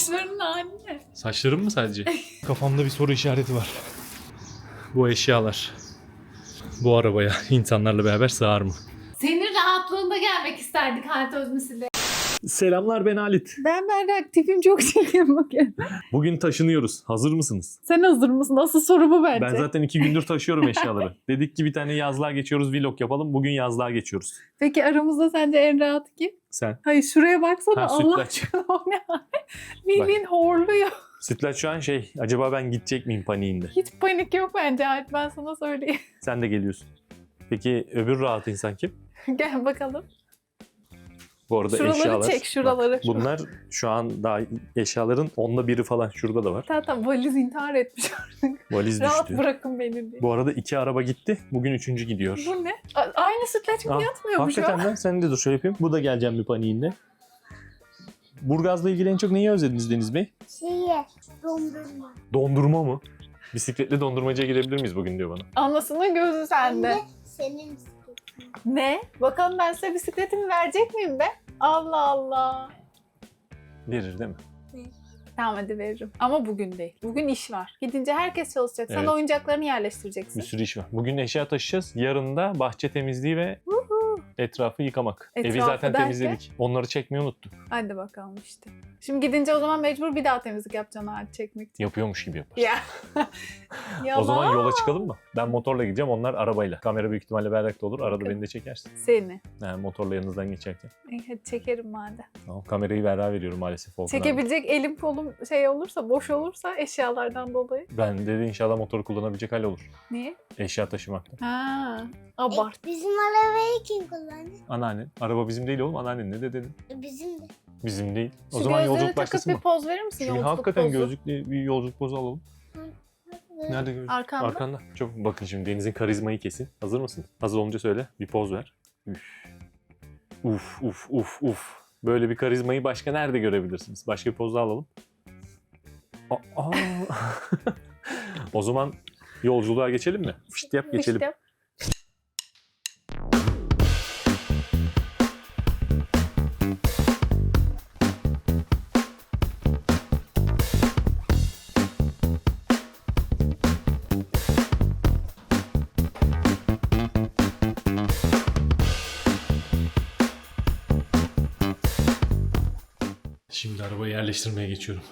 Saçların anne. Saçlarım mı sadece? Kafamda bir soru işareti var. Bu eşyalar bu arabaya insanlarla beraber sığar mı? Senin rahatlığında gelmek isterdik Halit Özmüsü'yle. Selamlar ben Halit. Ben Berrak tipim çok çirkin bugün. Bugün taşınıyoruz. Hazır mısınız? Sen hazır mısın? Asıl soru bu bence. Ben zaten iki gündür taşıyorum eşyaları. Dedik ki bir tane yazlığa geçiyoruz vlog yapalım. Bugün yazlığa geçiyoruz. Peki aramızda sence en rahat kim? Sen. Hayır şuraya baksana Ha, Allah aşkına o ne hal? Bildiğin horluyor. Sütlaç şu an şey acaba ben gidecek miyim paniğinde. Hiç panik yok bence Halit ben sana söyleyeyim. Sen de geliyorsun. Peki öbür rahat insan kim? Gel bakalım. Bu arada Şuraları eşyalar. çek, şuraları. Bak, bunlar şu an daha eşyaların onda biri falan şurada da var. Zaten valiz intihar etmiş artık. Valiz Rahat düştü. bırakın beni diye. Bu arada iki araba gitti. Bugün üçüncü gidiyor. Bu ne? A- Aynı sütlaç gibi Ah, yatmıyormuş Hakikaten ya. lan sen de dur şöyle yapayım. Bu da geleceğim bir paniğinde. Burgaz'la ilgili en çok neyi özlediniz Deniz Bey? Şeye, dondurma. Dondurma mı? Bisikletli dondurmacıya girebilir miyiz bugün diyor bana. Anlasının gözü sende. de senin bisikletin. Ne? Bakalım ben size bisikletimi verecek miyim be? Allah Allah. Verir değil mi? Tamam hadi veririm. Ama bugün değil. Bugün iş var. Gidince herkes çalışacak. Sen Evet. oyuncaklarını yerleştireceksin. Bir sürü iş var. Bugün eşya taşıyacağız. Yarın da bahçe temizliği ve etrafı yıkamak. Evi Etrafı zaten derken? temizledik. Onları çekmeyi unuttuk. Hadi bakalım işte. Şimdi gidince o zaman mecbur bir daha temizlik yapacaksın ağaç çekmek için. Yapıyormuş gibi yapar. Ya. Yalan. O zaman yola çıkalım mı? Ben motorla gideceğim. Onlar arabayla. Kamera büyük ihtimalle berrakta olur. Arada beni de çekersin. Seni. Yani motorla yanınızdan geçerken. İyi hadi çekerim madem. Tamam, kamerayı Berra veriyorum maalesef Volkan abi. Çekebilecek elim kolum şey olursa, boş olursa eşyalardan dolayı. Ben de inşallah motoru kullanabilecek hal olur. Niye? Eşya taşımakta. Ha, abart. E, bizim arabayı kim kullandı? Anneannen. Araba bizim değil oğlum. Anneannen ne de dedin? E, bizim de. Bizim değil. O Şu zaman yolculuk takıp başlasın bir mı? poz verir misin? Şu yolculuk hakikaten pozu? gözlükle bir yolculuk pozu alalım. Nerede gözlük? Arkanda. Arkanda. Çok bakın şimdi Deniz'in karizmayı kesin. Hazır mısın? Hazır olunca söyle. Bir poz ver. Üf. Uf uf uf uf. Böyle bir karizmayı başka nerede görebilirsiniz? Başka bir poz daha alalım. Aa. o zaman yolculuğa geçelim mi? Fışt yap geçelim. İşte Şimdi yerleştirmeye geçiyorum.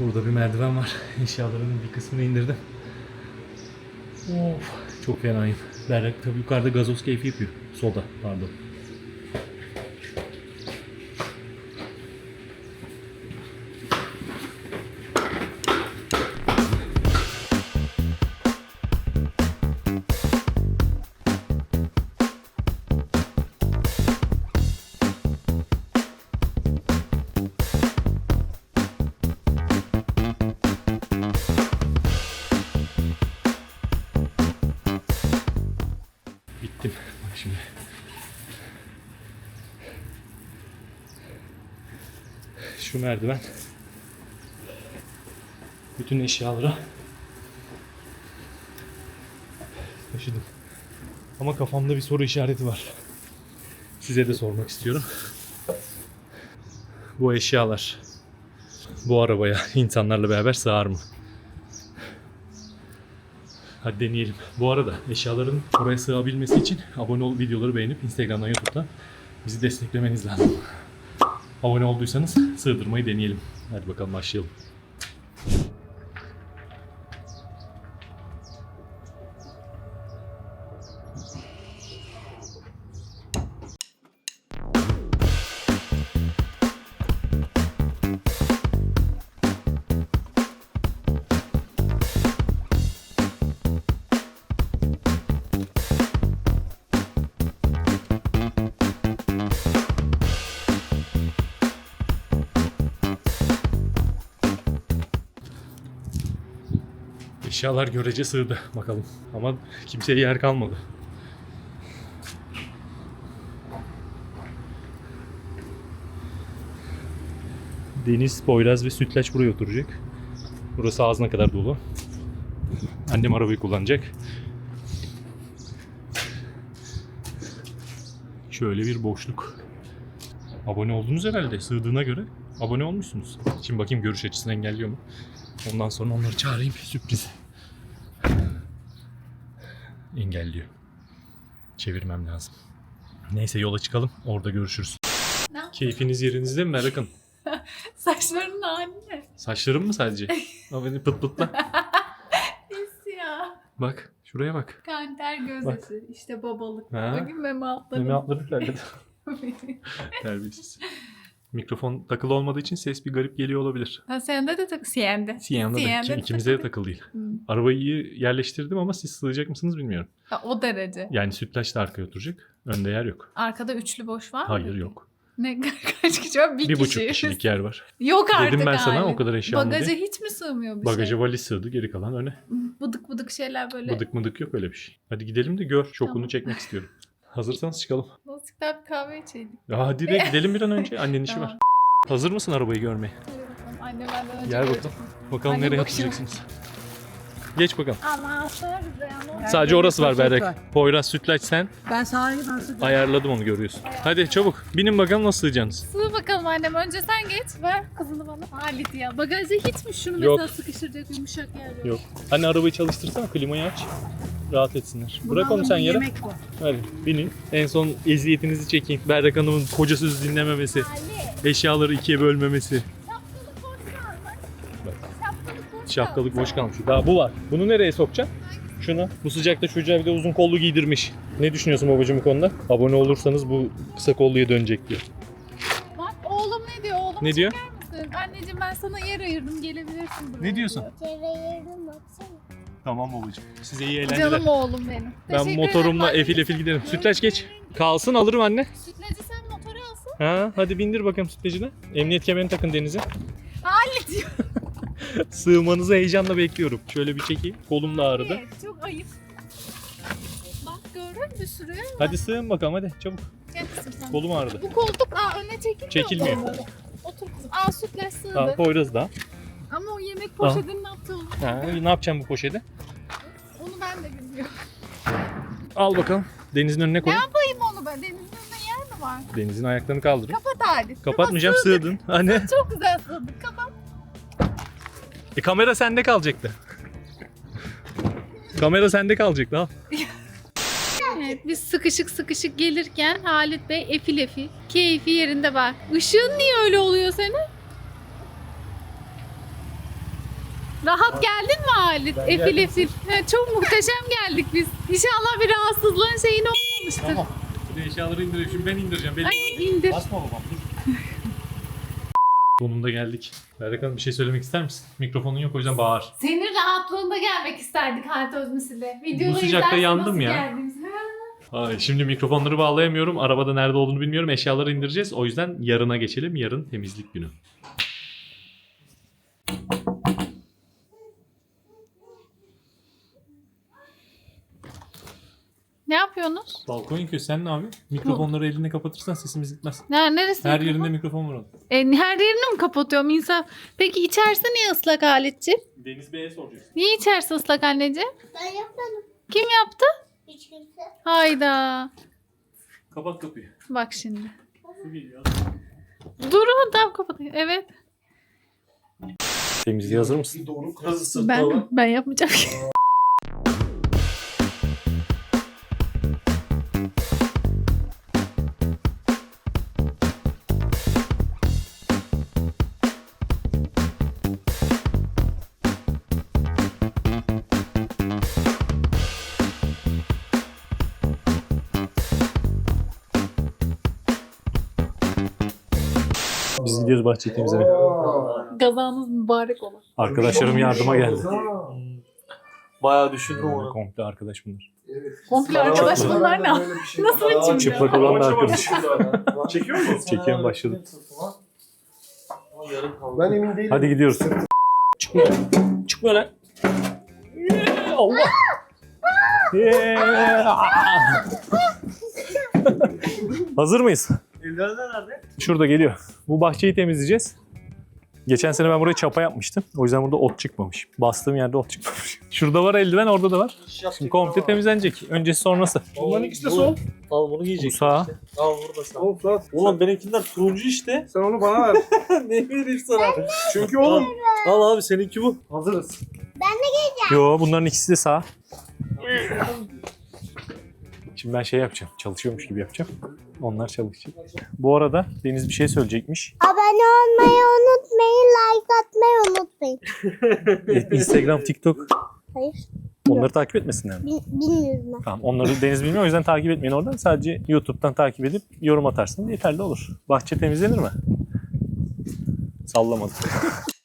Burada bir merdiven var. Eşyalarımın bir kısmını indirdim. Of, çok fenayım. Berrak yukarıda gazoz keyfi yapıyor. Soda, pardon. Merdiven. Bütün eşyaları taşıdım. Ama kafamda bir soru işareti var. Size de sormak istiyorum. Bu eşyalar bu arabaya insanlarla beraber sığar mı? Hadi deneyelim. Bu arada eşyaların oraya sığabilmesi için abone ol, videoları beğenip Instagram'dan, YouTube'dan bizi desteklemeniz lazım. Abone olduysanız sığdırmayı deneyelim. Hadi bakalım başlayalım. Eşyalar görece sığdı bakalım. Ama kimseye yer kalmadı. Deniz, Poyraz ve Sütlaç buraya oturacak. Burası ağzına kadar dolu. Annem arabayı kullanacak. Şöyle bir boşluk. Abone oldunuz herhalde sığdığına göre. abone olmuşsunuz. Şimdi bakayım görüş açısını engelliyor mu? Ondan sonra onları çağırayım sürpriz. Engelliyor. Çevirmem lazım. Neyse yola çıkalım. Orada görüşürüz. Ne Keyfiniz yerinizde mi Merak'ın? Saçlarının hali ne? Saçlarım mı sadece? Ama beni pıt pıtla. Pis ya. Bak şuraya bak. Kanter gözdesi. İşte babalık. Ha? Bakın meme altları. Meme atları ilerledi. Terbiyesiz. Mikrofon takılı olmadığı için ses bir garip geliyor olabilir. ha sende de tak. Siyan'da da Siyan'da Şimdi da ikimize de takılı. değil. Hmm. Arabayı iyi yerleştirdim ama siz sığacak mısınız bilmiyorum. Ha, o derece. Yani sütlaç da arkaya oturacak. Önde yer yok. Arkada üçlü boş var mı? Hayır yok. Ne kaç kişi var? Bir, Bir, kişi. buçuk kişilik yer var. Yok artık Dedim ben sana abi. o kadar eşya Bagaja diye. hiç mi sığmıyor bir Bagaja şey? valiz sığdı geri kalan öne. Bıdık bıdık şeyler böyle. Bıdık mıdık yok öyle bir şey. Hadi gidelim de gör. Şokunu Tamam. çekmek istiyorum. Hazırsanız çıkalım. Nasıl bir kahve içeydik. Ya hadi de gidelim bir an önce. Annenin işi var. Hazır mısın arabayı görmeye? Hadi bakalım. Anne benden önce Gel bakalım. Bakalım Anne nereye bakıyor. atacaksınız. Geç bakalım. Ama. Sadece orası var Berrak. Poyraz sütlaç sen. Ben sahayı nasıl Ayarladım onu görüyorsun. Hadi çabuk. Binin bakalım nasıl sığacaksınız. Sığ bakalım annem. Önce sen geç. Ver kızını bana. Halit ya. Bagajda hiç mi şunu Yok. mesela sıkıştıracak yumuşak yer yok? Yok. Anne arabayı çalıştırsana klimayı aç. Rahat etsinler. Bırak onu sen yere. Yemek. Hadi binin. En son eziyetinizi çekeyim. Berrak Hanım'ın koca söz dinlememesi. Eşyaları ikiye bölmemesi. Şapkalık boş kalmış. Daha bu var. Bunu nereye sokacaksın? Şunu. Bu sıcakta çocuğa bir de uzun kollu giydirmiş. Ne düşünüyorsun babacığım bu konuda? Abone olursanız bu kısa kolluya dönecek diyor. Bak oğlum ne diyor? Oğlum Ne diyor? çeker misin? Anneciğim ben sana yer ayırdım. Gelebilirsin buraya. Ne diyorsun? diyor. Çevrelerini baksana. Tamam babacığım. Size iyi eğlenceler. Canım oğlum benim. Ben Teşekkür motorumla ederim efil efil giderim. Sütlaç geç. Kalsın alırım anne. Sütlacı sen motoru alsın. Ha, hadi bindir bakalım sütlacına. Emniyet kemerini takın denize. Sığmanızı heyecanla bekliyorum. Şöyle bir çekeyim. Kolum da ağrıdı. Evet, çok ayıp. Bak gördün mü sürüyor? Hadi sığın bakalım hadi çabuk. Gel kızım sen. Kolum ağrıdı. Bu koltuk aa, öne çekilmiyor. Çekilmiyor. mu? Otur kızım. Aa sütlaç sığdı. Tamam Poyraz da. Ama o yemek poşetini ne yaptı oğlum? Ha, ne yapacağım bu poşeti? Onu ben de bilmiyorum. Al bakalım. Denizin önüne koy. Ne yapayım onu ben? Denizin önünde yer mi var? Denizin ayaklarını kaldırın. Kapat Halit. Kapatmayacağım sığdın. Anne. Çok güzel sığdık. Kapat. E, kamera sende kalacaktı. kamera sende kalacaktı al. Evet biz sıkışık sıkışık gelirken Halit Bey efil efil. Keyfi yerinde bak. Işığın niye öyle oluyor senin? Rahat geldin mi Halit? efil efil. Ha, çok muhteşem geldik biz. İnşallah bir rahatsızlığın şeyin olmamıştır. Şimdi eşyaları indireyim. Şimdi ben indireceğim. Benim... Ay indir. Basma babam dur. Sonunda geldik. Berrak Hanım bir şey söylemek ister misin? Mikrofonun yok o yüzden bağır. Senin rahatlığında gelmek isterdik Halit Özmüsü'yle. Videoları Bu sıcakta izlersin yandım nasıl ya. geldiğimizi. Ha. Ay, şimdi mikrofonları bağlayamıyorum. Arabada nerede olduğunu bilmiyorum. Eşyaları indireceğiz. O yüzden yarına geçelim. Yarın temizlik günü. Yapıyorsunuz? Balkon yıkıyor. Sen ne yapıyorsun? Mikrofonları elinde kapatırsan sesimiz gitmez. Ne, neresi? Her mikrofon? yerinde mikrofon var onun. E, her yerini mi kapatıyorum insan? Peki içerisi niye ıslak Halit'ciğim? Deniz Bey'e soracağız. Niye içerisi ıslak anneciğim? Ben yapmadım. Kim yaptı? Hiç kimse. Hayda. Kapat kapıyı. Bak şimdi. Su geliyor. Dur tam kapatayım. Evet. Temizliğe hazır mısın? Hazırsın. Ben ben yapmayacağım. Biz gidiyoruz bahçeyi temizlemeye. Gazanız mübarek olun. Arkadaşlarım yardıma geldi. Bayağı düşündüm onu. Komple arkadaş bunlar. Komple arkadaş bunlar ne? Nasıl bir cümle? Çıplak olan da arkadaş. Çekiyor musun? Çekiyorum başladım. Ben emin değilim. Hadi gidiyoruz. Çıkma. Çıkma lan. Allah. Hazır mıyız? Eldivenler nerede? Şurada geliyor. Bu bahçeyi temizleyeceğiz. Geçen sene ben buraya çapa yapmıştım. O yüzden burada ot çıkmamış. Bastığım yerde ot çıkmamış. Şurada var eldiven, orada da var. Şimdi komple temizlenecek. Öncesi sonrası. Bunların ikisi de sol. Al bunu giyecek. Bu sağ. işte. Al burada sağ. Oğlum Suat Oğlum benimkiler turuncu işte. sen onu bana ver. ne vereyim sana? Çünkü oğlum. Al abi seninki bu. Hazırız. Yo bunların ikisi de sağ. Şimdi ben şey yapacağım. Çalışıyormuş gibi yapacağım. Onlar çalışacak. Bu arada Deniz bir şey söyleyecekmiş. Abone olmayı unutmayın, like atmayı unutmayın. Instagram, TikTok Hayır, onları takip etmesinler mi? bil- bilmiyorum ben. Tamam onları Deniz bilmiyor o yüzden takip etmeyin oradan. Sadece YouTube'dan takip edip yorum atarsınız yeterli olur. Bahçe temizlenir mi? Sallamadım.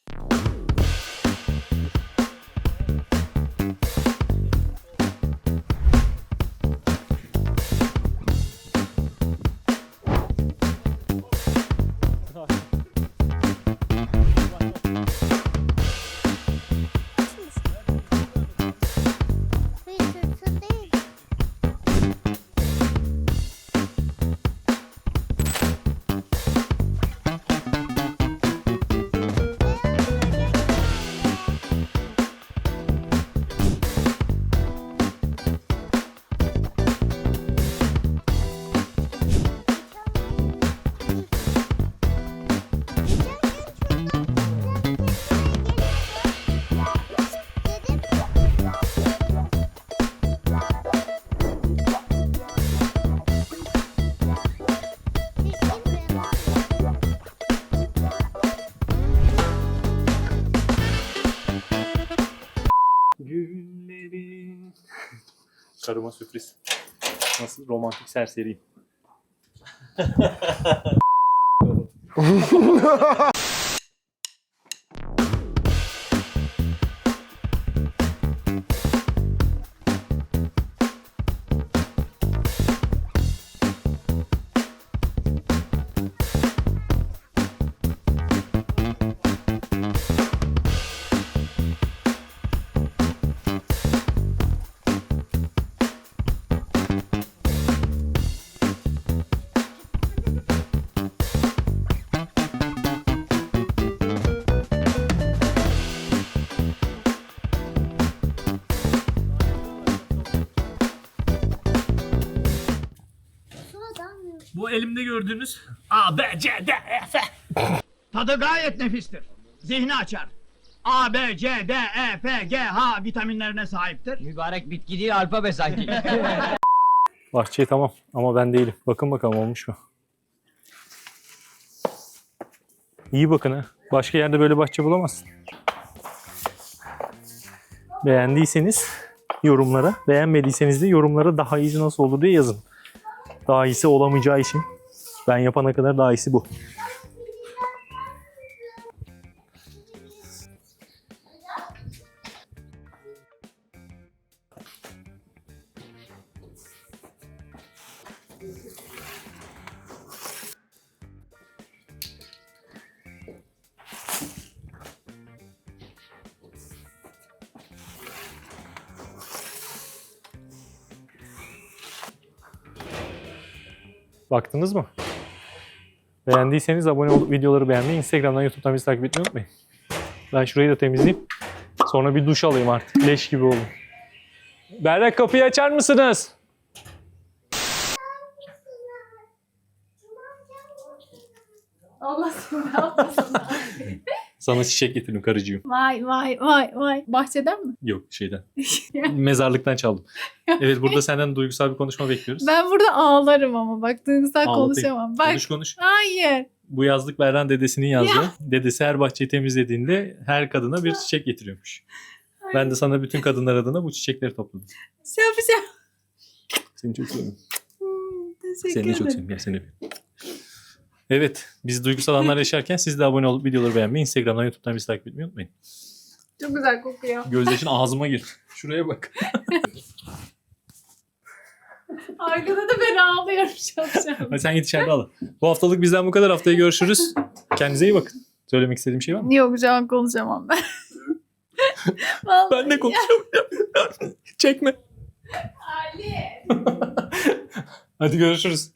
Karıma sürpriz. Nasıl romantik serseriyim. Bu elimde gördüğünüz A, B, C, D, E, F. Tadı gayet nefistir. Zihni açar. A, B, C, D, E, F, G, H vitaminlerine sahiptir. Mübarek bitki değil alfabe sanki. Bahçe tamam ama ben değilim. Bakın bakalım olmuş mu? İyi bakın ha. Başka yerde böyle bahçe bulamazsın. Beğendiyseniz yorumlara, beğenmediyseniz de yorumlara daha iyisi nasıl olur diye yazın. Daha iyisi olamayacağı için ben yapana kadar daha iyisi bu. Baktınız mı? Beğendiyseniz abone olup videoları beğenmeyi, Instagram'dan, YouTube'dan bizi takip etmeyi unutmayın. Ben şurayı da temizleyeyim. Sonra bir duş alayım artık. Leş gibi oldum. Berrak kapıyı açar mısınız? Allah seni ne yapmasın. Sana çiçek getirdim karıcığım. vay vay vay vay. Bahçeden mi? Yok şeyden. Mezarlıktan çaldım. Evet burada senden duygusal bir konuşma bekliyoruz. Ben burada ağlarım ama bak duygusal Ağlatayım. konuşamam. Bak Konuş konuş. hayır. Bu yazlık Berran dedesinin yazdığı. Dedesi her bahçeyi temizlediğinde her kadına bir çiçek getiriyormuş. Ben de sana bütün kadınlar adına bu çiçekleri topladım. Şapşal. Seni çok seviyorum. Hmm, Teşekkür Seni de çok seviyorum. Gel seni öpeyim. Evet. Biz duygusal anlar yaşarken siz de abone olup videoları beğenmeyi, Instagram'dan, YouTube'dan bizi takip etmeyi unutmayın. Çok güzel kokuyor. Gözyaşın ağzıma gir. Şuraya bak. Arkada da ben ağlıyorum şapşal. Hadi sen git içeride al. Bu haftalık bizden bu kadar. Haftaya görüşürüz. Kendinize iyi bakın. Söylemek istediğim şey var mı? Yok şu an konuşamam ben. Vallahi Ben de konuşamıyorum. Çekme. Ali. Hadi görüşürüz.